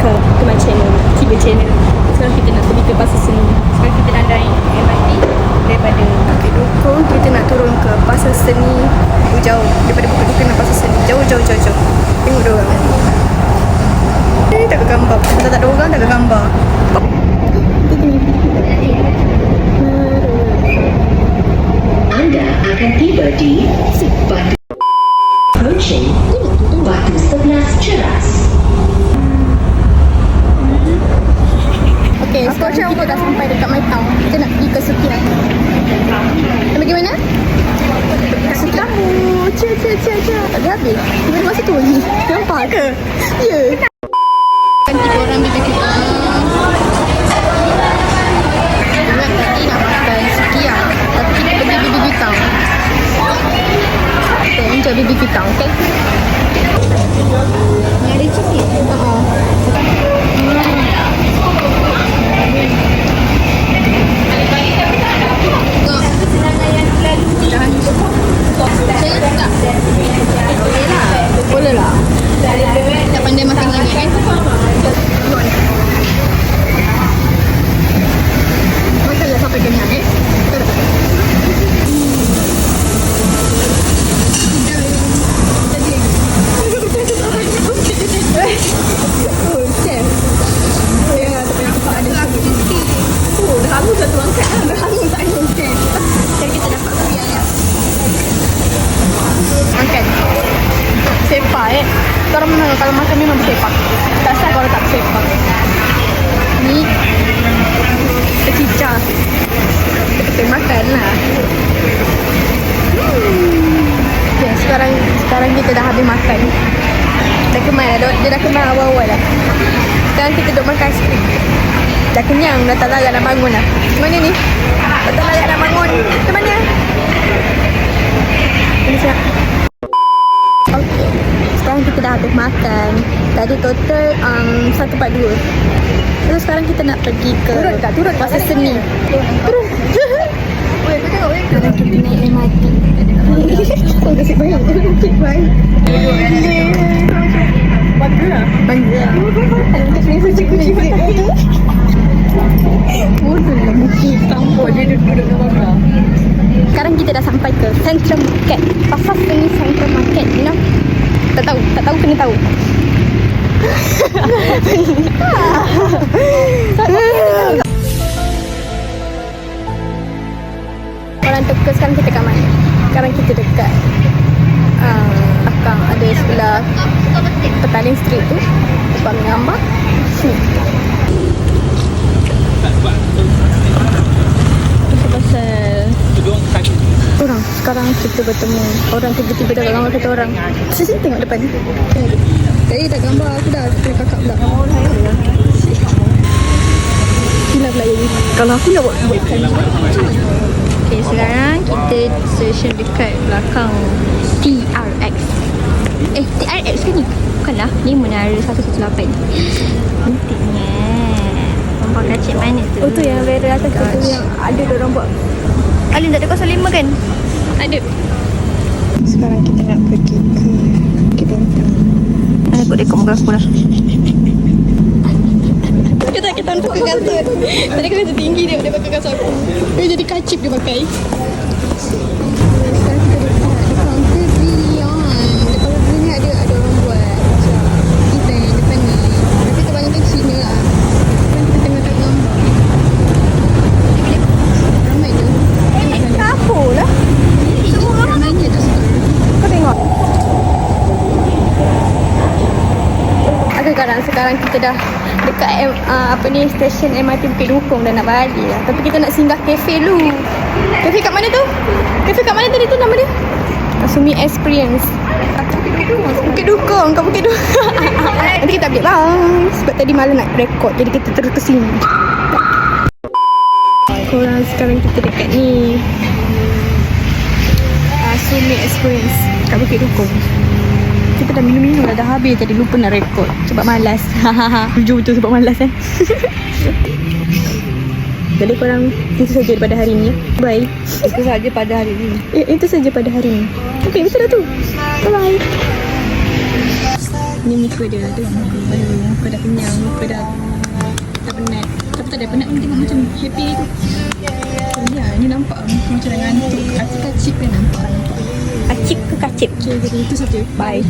to my channel, Tiba channel. Sekarang kita nak pergi ke Pasar Seni. Sekarang kita nak naik MRT daripada Bukit Dukung. Kita nak turun ke Pasar Seni. Jauh. Daripada Bukit Dukung nak Pasar Seni. Jauh, jauh, jauh, jauh. Tengok dia orang. Eh, tak ada gambar. Tak ada orang, tak ada gambar. Cia. Tak ada habis. Kita masa tu lagi. Nampak ke? Ya. Kan kalau makan memang bersepak. Tak sah kalau tak bersepak. Ni tercicah. Kita makan lah. Hmm. Okay, sekarang sekarang kita dah habis makan. Dah kemal dah. Dia dah kemal awal-awal dah. Sekarang kita duduk makan aiskrim. Dah kenyang, dah tak larat nak bangun dah. Mana ni? Dah tak larat nak bangun. Ke mana? Ini siap. Okay. Sekarang kita dah habis makan. Tadi total um, 142. Terus sekarang kita nak pergi ke turun tak? Turun Pasar Seni. Turun. Weh, kau tengok weh. Kita naik MRT. Kau kasih baik. Kasih baik. Bangga lah. Bangga lah. Kucing-kucing. Bodoh lah bukit campur dia duduk duduk bangga. Sekarang kita dah sampai ke Central Market. Pasar Seni Central Market, you know. Tak tahu, tak tahu kena tahu. Orang sekarang kita kat mana? Sekarang kita dekat uh, ada sebelah Petaling Street tu. Pasal orang sekarang kita bertemu orang tiba-tiba gambar kata orang sini tengok depan tengok tadi dah gambar aku dah kena kakak pula hilang pula kalau aku nak buat buat Okay, sekarang kita station dekat belakang TRX. Eh, TRX ke ni? Bukanlah. Ni Menara 118. Cantiknya. Nampak kacik mana tu? Oh, tu yang very atas tu yang ada orang buat. Alin tak ada kosong lima kan? Ada. Sekarang kita nak pergi ke Ada kot dekor muka aku lah. Kita kita untuk ke kasut. Tadi kan dia tinggi dia dia pakai kasut aku. Dia jadi kacip dia pakai. Sekarang sekarang kita dah dekat uh, apa ni stesen MRT Bukit Dukung dah nak balik lah. Tapi kita nak singgah kafe dulu. Kafe kat mana tu? Kafe kat mana tadi tu nama dia? Asumi Experience. Bukit Dukung, kat Bukit Dukung. Nanti kita update lah. Sebab tadi malam nak rekod jadi kita terus ke sini. Korang sekarang kita dekat ni. Asumi Experience kat Bukit Dukung. Kita dah minum-minum dah, dah habis jadi lupa nak rekod sebab malas. Jujur betul sebab malas eh. Jadi korang itu saja daripada hari ini. Bye. Itu saja pada hari ini. Eh, itu saja pada hari ini. Okey, betul dah tu. Bye bye. Ni muka dia tu Aduh muka dah kenyang Muka dah Dah penat Tapi tak ada penat pun tengok macam happy tu ya ni nampak muka macam dah ngantuk Kacip-kacip kan nampak nampak Acip ke kacip? Okay jadi itu saja Bye